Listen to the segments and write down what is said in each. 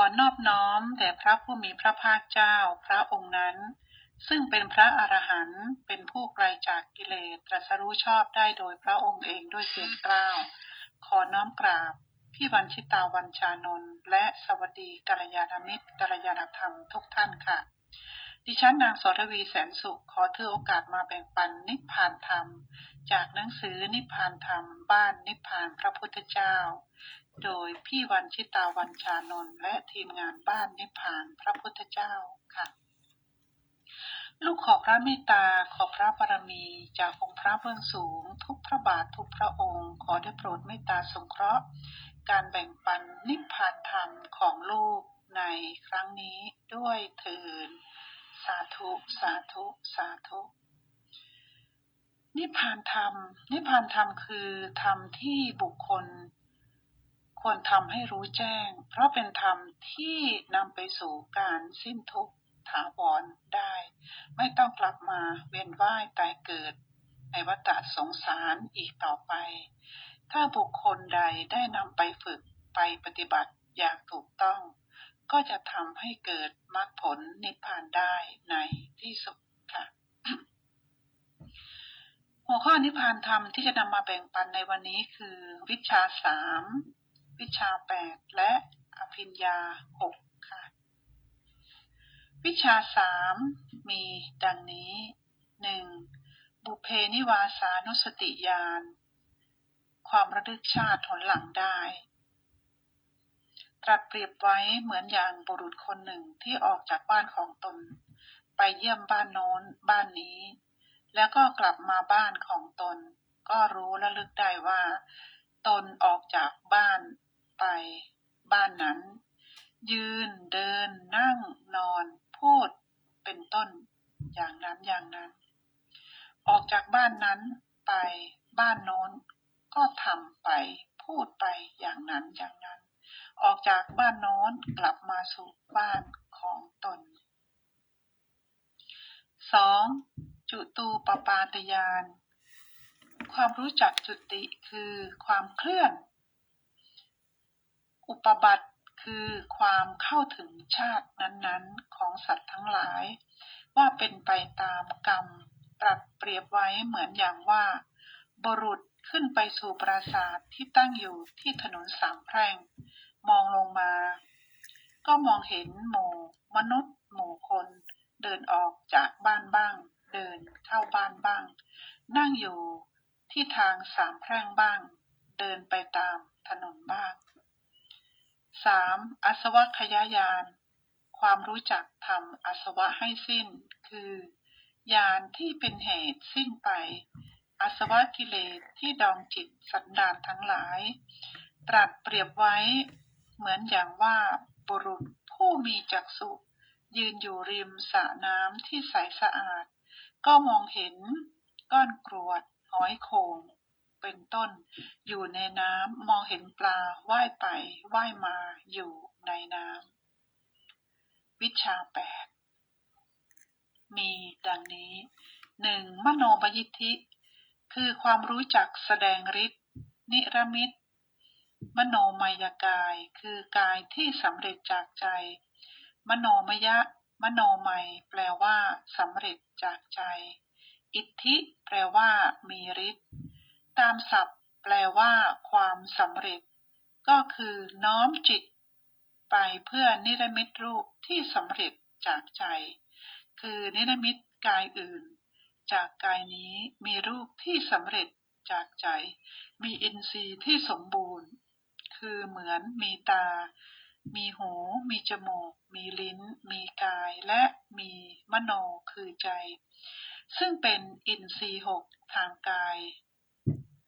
อนอบน้อมแด่พระผู้มีพระภาคเจ้าพระองค์นั้น ซึ่งเป็นพระอรหันต์เป็นผู้ไกลจากกิเลสตรัสรู้ชอบได้โดยพระองค์เองด้วยเสียงกล้าวขอน้อมกราบพี่วันชิตาวันชานนท์และสวัสดีกัลยาณมิตรกัลยาณธรรมทุกท่านค่ะ ดิฉันนางสรวีแสนสุขขอถือโอกาสมาแบ่งปันนิพพานธรรม จากหนังสือนิพพานธรรมบ้านนิพพานพระพุทธเจ้า โดยพี่วันชิตาวันชานนท์และทีมงานบ้านนิพพานพระพุทธเจ้าค่ะ ลูกขอพระเมตตาขอพระบารมีจากองค์พระเบื้องสูง ทุกพระบาททุกพระองค์ ขอได้โปรดเมตตาสงเคราะห์ การแบ่งปันนิพพานธรรมของลูกในครั้งนี้ด้วยเถิดสาธุสาธุสาธุนิพพานธรรม นิพพานธรรมคือธรรมที่บุคคล ควรทำให้รู้แจ้ง เพราะเป็นธรรมที่นำไปสู่การสิ้นทุกข์ถาวรได้ ไม่ต้องกลับมาเวียนว่ายตายเกิด ในวัฏสงสารอีกต่อไป ถ้าบุคคลใดได้นำไปฝึกไปปฏิบัติอย่างถูกต้อง ก็จะทำให้เกิดมรรคผลนิพพานได้ในที่สุดค่ะหัวข้อนิพพานธรรมที่จะนำมาแบ่งปันในวันนี้คือวิชาสาม วิชาแปดและอภิญญาหกค่ะ วิชาสามมีดังนี้หนึ่งบุเพนิวาสานุสติญาณความระลึกชาติหนหลังได้ ตรัสเปรียบไว้เหมือนอย่างบุรุษคนหนึ่งที่ออกจากบ้านของตน ไปเยี่ยมบ้านโน้นบ้านนี้ แล้วก็กลับมาบ้านของตน ก็รู้และลึกได้ว่า ตนออกจากบ้าน ไป บ้านนั้น ยืนเดินนั่งนอนพูดเป็นต้นอย่างนั้นอย่างนั้น ออกจากบ้านนั้นไปบ้านโน้นก็ทำไปพูดไปอย่างนั้นอย่างนั้น ออกจากบ้านโน้นกลับมาสู่บ้านของตนสองจุตูปปาตยาน ความรู้จักจุติคือความเคลื่อน อุปบัติคือความเข้าถึงชาตินั้นๆ ของสัตว์ทั้งหลาย ว่าเป็นไปตามกรรมตรัสเปรียบไว้เหมือนอย่างว่า บุรุษขึ้นไปสู่ปราสาทที่ตั้งอยู่ที่ถนนสามแพร่ง มองลงมา ก็มองเห็นหมู่มนุษย์ หมู่คน เดินออกจากบ้านบ้าง เดินเข้าบ้านบ้าง นั่งอยู่ที่ทางสามแพร่งบ้าง เดินไปตามถนนบ้าง สามอสวะขยายาน ความรู้จักทำอาสวะให้สิ้น คือญาณที่เป็นเหตุสิ้นไป อาสวะกิเลสที่ดองจิตสันดานทั้งหลาย ตรัสเปรียบไว้ เหมือนอย่างว่าบุรุษผู้มีจักษุยืนอยู่ริมสระน้ำที่ใสสะอาด ก็มองเห็นก้อนกรวดหอยโขง เป็นต้น อยู่ในน้ำมองเห็นปลาว่ายไปว่ายมาอยู่ในน้ำวิชาแปดมีดังนี้หนึ่งมโนบยิทธิ คือความรู้จักแสดงฤทธิ์นิรมิต มโนมายกาย คือกายที่สำเร็จจากใจ มโนมยะ มโนมัย แปลว่าสำเร็จจากใจ อิทธิ แปลว่า มีฤทธิ์ ตามศัพท์ แปลว่าความสำเร็จ ก็คือน้อมจิต ไปเพื่อนิรมิตรูปที่สำเร็จจากใจ คือนิรมิตกายอื่น จากกายนี้มีรูปที่สำเร็จจากใจ มีอินทรีย์ที่สมบูรณ์ คือเหมือนมีตา มีหู มีจมูก มีลิ้น มีกาย และมีมโนคือใจ ซึ่งเป็นอินทรีย์หกทางกาย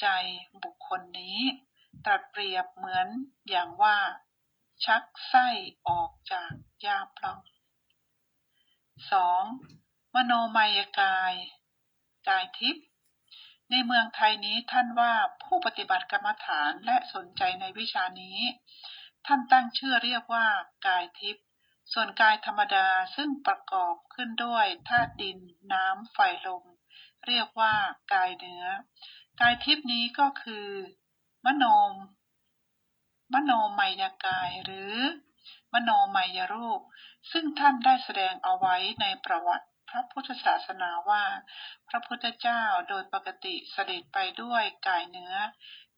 ใจบุคคลนี้ ตรัสเปรียบเหมือนอย่างว่า ชักไส้ออกจากยาปล่องสองมโนมายกายกายทิพย์ในเมืองไทยนี้ท่านว่าผู้ปฏิบัติกรรมฐานและสนใจในวิชานี้ ท่านตั้งชื่อเรียกว่ากายทิพย์ส่วนกายธรรมดาซึ่งประกอบขึ้นด้วยธาตุดินน้ำไฟลมเรียกว่ากายเนื้อ กายทิพย์นี้ก็คือ มโนม มโนมายกายหรือ มโนมยรูป ซึ่งท่านได้แสดงเอาไว้ในประวัติพระพุทธศาสนาว่า พระพุทธเจ้าโดยปกติเสด็จไปด้วยกายเนื้อ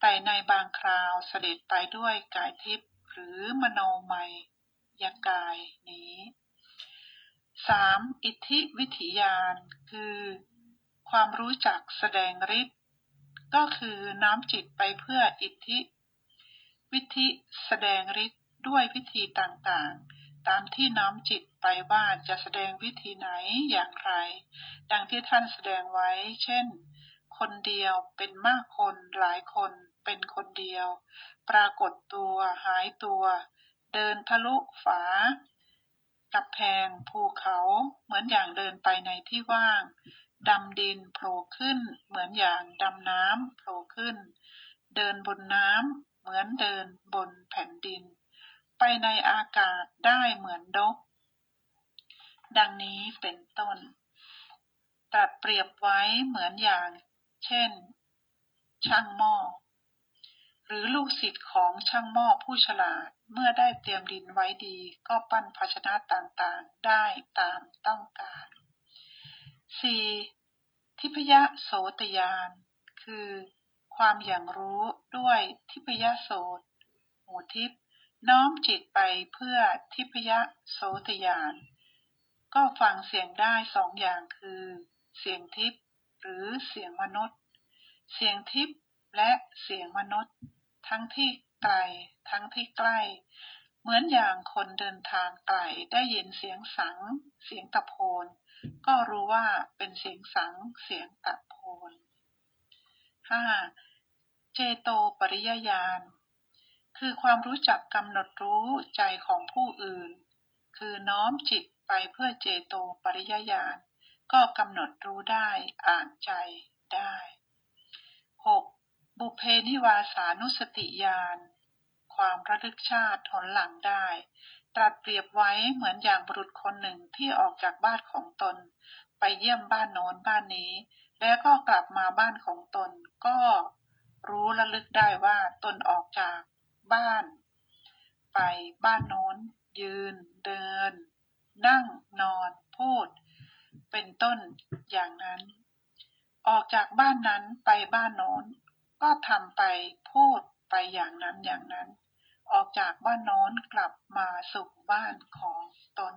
แต่ในบางคราวเสด็จไปด้วยกายทิพย์หรือมโนมัยยกายนี้ 3. อิทธิวิถียานคือ ความรู้จักแสดงฤทธิ์ ก็คือน้อมจิตไปเพื่ออิทธิ วิธีแสดงฤทธิ์ด้วยวิธีต่างๆ ตามที่น้อมจิตไปว่าจะแสดงวิธีไหนอย่างไร ดังที่ท่านแสดงไว้ เช่น คนเดียวเป็นมากคนหลายคนเป็นคนเดียว ปรากฏตัวหายตัว เดินทะลุฝากับแพงภูเขาเหมือนอย่างเดินไปในที่ว่าง ดำดินโผล่ขึ้น เหมือนอย่างดำน้ำโผล่ขึ้น เดินบนน้ำเหมือนเดินบนแผ่นดิน ไปในอากาศได้เหมือนดก ดังนี้เป็นต้นตรัสเปรียบไว้เหมือนอย่าง เช่น ช่างหม้อ หรือลูกศิษย์ของช่างหม้อผู้ฉลาดเมื่อได้เตรียมดินไว้ดี ก็ปั้นภาชนะต่างๆ ได้ตามต้องการ 4. ทิพยโสตยาน คือ ความอย่างรู้ด้วยทิพยโสตหูทิพน้อมจิตไปเพื่อทิพยโสตยาน ก็ฟังเสียงได้สองอย่างคือ เสียงทิพหรือเสียงมนุษย์ เสียงทิพและเสียงมนุษย์ ทั้งที่ไกลทั้งที่ใกล้ เหมือนอย่างคนเดินทางไกลได้ยินเสียงสัง เสียงตะโพน ก็รู้ว่าเป็นเสียงสังเสียงตะโพน 5. เจโตปริยญาณ คือความรู้จักกำหนดรู้ใจของผู้อื่น คือน้อมจิตไปเพื่อเจโตปริยญาณ ก็กำหนดรู้ได้อ่านใจได้ 6. บุเพนิวาสานุสติญาณ ความระลึกชาติถนหลังได้ ตรัสเปรียบไว้เหมือนอย่างบุรุษคนหนึ่งที่ออกจากบ้านของตน ไปเยี่ยมบ้านโน้นบ้านนี้ แล้วก็กลับมาบ้านของตน ก็รู้ระลึกได้ว่าตนออกจากบ้าน ไปบ้านโน้น ยืน เดิน นั่งนอนพูด เป็นต้นอย่างนั้น ออกจากบ้านนั้นไปบ้านโน้น ก็ทำไปพูดไปอย่างนั้นอย่างนั้น ออกจากบ้านโน้นกลับมาสู่บ้านของตน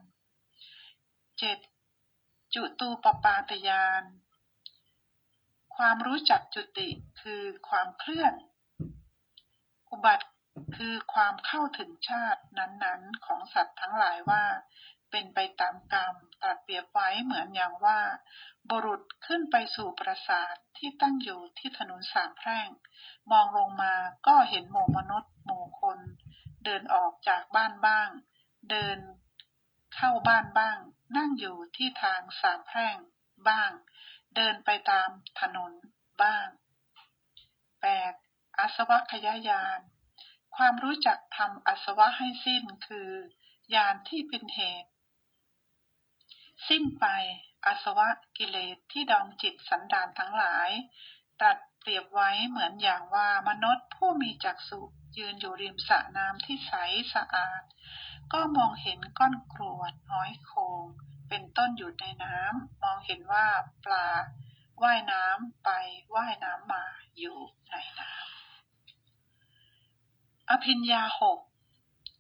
7. จุตูปปาตยาน ความรู้จักจุติคือความเคลื่อน อุบัติคือความเข้าถึงชาตินั้นๆ ของสัตว์ทั้งหลายว่า เป็นไปตามกรรมตัดเปรียบไว้เหมือนอย่างว่า บุรุษขึ้นไปสู่ปราสาทที่ตั้งอยู่ที่ถนนสามแพร่ง มองลงมาก็เห็นหมู่มนุษย์ หมู่คน เดินออกจากบ้านบ้าง เดินเข้าบ้านบ้าง นั่งอยู่ที่ทางสามแพร่งบ้าง เดินไปตามถนนบ้าง 8. อาสวะขยายาน ความรู้จักทำอาสวะให้สิ้นคือ ยานที่เป็นเหตุ สิ้นไปอาสวะกิเลสที่ดองจิตสันดานทั้งหลาย ตัด เปรียบไว้เหมือนอย่างว่ามนุษย์ผู้มีจักษุยืนอยู่ริมสระน้ำที่ใสสะอาด ก็มองเห็นก้อนกรวดหอยโคง เป็นต้นอยู่ในน้ำมองเห็นว่าปลาว่ายน้ำไปว่ายน้ำมาอยู่ในน้ำอภิญญาหก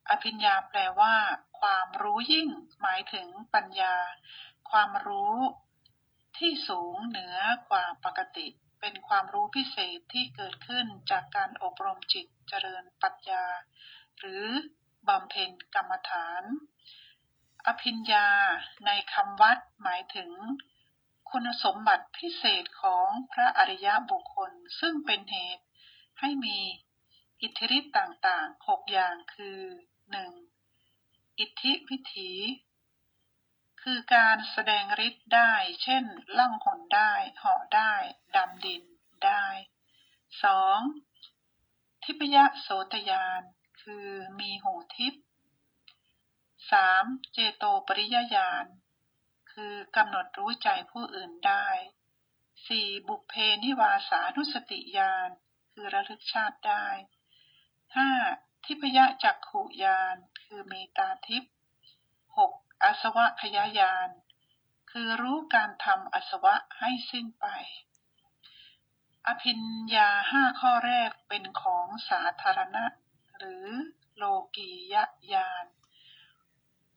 อภิญญาแปลว่า ความรู้ยิ่ง หมายถึงปัญญา ความรู้ที่สูงเหนือกว่าปกติ เป็นความรู้พิเศษที่เกิดขึ้นจากการอบรมจิตเจริญปัญญา หรือบำเพ็ญกรรมฐาน อภิญญาในคำวัดหมายถึง คุณสมบัติพิเศษของพระอริยบุคคล ซึ่งเป็นเหตุให้มีอิทธิฤทธิ์ต่างๆหกอย่างคือ 1. อิทธิวิถี คือการแสดงฤทธิ์ได้ เช่น ล่องหนได้เหาะได้ ดำดินได้ 2. ทิพยโสตยาน คือมีหูทิพย์ 3. เจโตปริยญาณ คือกำหนดรู้ใจผู้อื่นได้ 4. บุพเพนิวาสานุสติญาณ คือระลึกชาติได้ 5. ทิพยจักขุญาณ คือมีตาทิพย์หก อาสวะขยายาน คือรู้การทำอาสวะให้สิ้นไป อภิญญาห้าข้อแรกเป็นของสาธารณะ หรือโลกียญาณ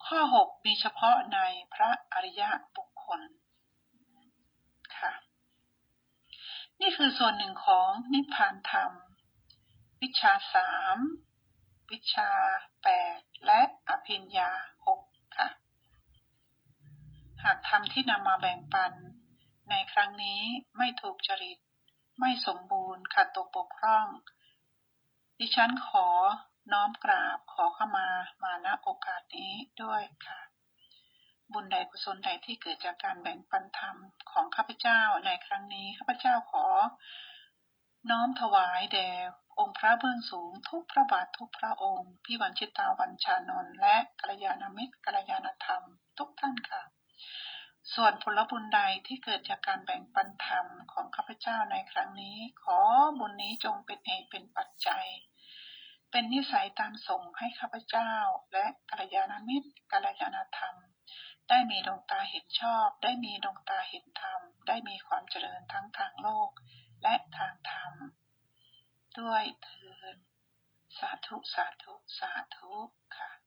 ข้อหกมีเฉพาะในพระอริยบุคคลค่ะ นี่คือส่วนหนึ่งของนิพพานธรรม วิชาสามวิชาแปดและอภิญญาหก หากธรรมที่นำมาแบ่งปัน ในครั้งนี้ไม่ถูกจริต ไม่สมบูรณ์ขาดตกบกพร่อง ดิฉันขอน้อมกราบขอเข้ามามาณโอกาสนี้ด้วยค่ะ บุญใดกุศลใดที่เกิดจากการแบ่งปันธรรมของข้าพเจ้าในครั้งนี้ข้าพเจ้าขอ น้อมถวายแด่องค์พระเบื้องสูงทุกพระบาททุกพระองค์ พี่วันชิตาวันชานนท์และกัลยาณมิตรกัลยาณธรรม ทุกท่านค่ะ ส่วนผลบุญใดที่เกิดจากการแบ่งปันธรรมของข้าพเจ้าในครั้งนี้ ขอบุญนี้จงเป็นเหตุเป็นปัจจัย เป็นนิสัยตามส่งให้ข้าพเจ้า และกัลยาณมิตรกัลยาณธรรม ได้มีดวงตาเห็นชอบ ได้มีดวงตาเห็นธรรม ได้มีความเจริญทั้งทางโลกและทางธรรม ด้วยเทินสาธุสาธุสาธุค่ะ